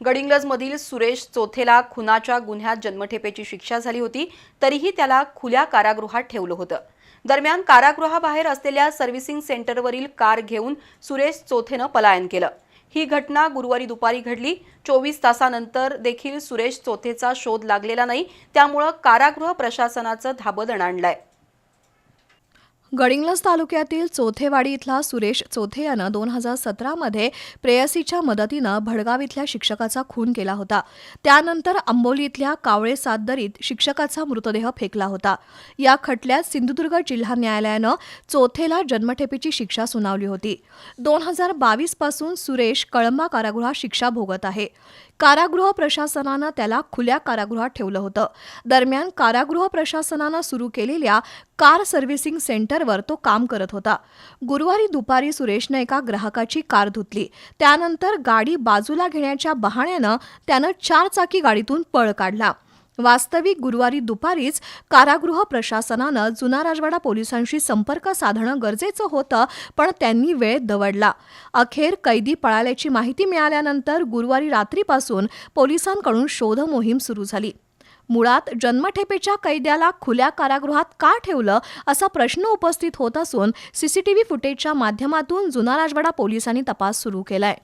गडिंग्लजमधील सुरेश चोथेला खुनाच्या गुन्ह्यात जन्मठेपेची शिक्षा झाली होती तरीही त्याला खुल्या कारागृहात ठेवलं होतं. दरम्यान कारागृहाबाहेर असलेल्या सर्व्हिसिंग सेंटरवरील कार घेऊन सुरेश चोथेनं पलायन केलं. ही घटना गुरुवारी दुपारी घडली. चोवीस तासानंतर देखील सुरेश चोथेचा शोध लागलेला नाही त्यामुळं कारागृह प्रशासनाचं धाबदण आणलंय गडिंग्लज तालुक्यातील चोथेवाडी इथला सुरेश चोथे यानं दोन हजार सतरामध्ये प्रेयसीच्या मदतीनं भडगाव इथल्या शिक्षकाचा खून केला होता. त्यानंतर आंबोली इथल्या कावळे सातदरीत शिक्षकाचा मृतदेह फेकला होता. या खटल्यात सिंधुदुर्ग जिल्हा न्यायालयानं चोथेला जन्मठेपेची शिक्षा सुनावली होती. दोन हजार बावीसपासून सुरेश कळंबा कारागृहात शिक्षा भोगत आहे. कारागृह प्रशासनानं त्याला खुल्या कारागृहात ठेवलं होतं. दरम्यान कारागृह प्रशासनानं सुरू केलेल्या कार सर्व्हिसिंग सेंटरवर तो काम करत होता. गुरुवारी दुपारी सुरेशनं एका ग्राहकाची कार धुतली. त्यानंतर गाडी बाजूला घेण्याच्या बहाण्यानं त्यानं चारचाकी गाडीतून पळ काढला. वास्तविक गुरुवारी दुपारीच कारागृह प्रशासनानं जुना राजवाडा पोलिसांशी संपर्क साधणं गरजेचं होतं पण त्यांनी वेळ दवडला. अखेर कैदी पळाल्याची माहिती मिळाल्यानंतर गुरुवारी रात्रीपासून पोलिसांकडून शोध मोहीम सुरू झाली. मुळात जन्मठेपेच्या कैद्याला खुल्या कारागृहात का ठेवलं असा प्रश्न उपस्थित होत असून सीसीटीव्ही फुटेजच्या माध्यमातून जुना राजवाडा पोलिसांनी तपास सुरू केलाय.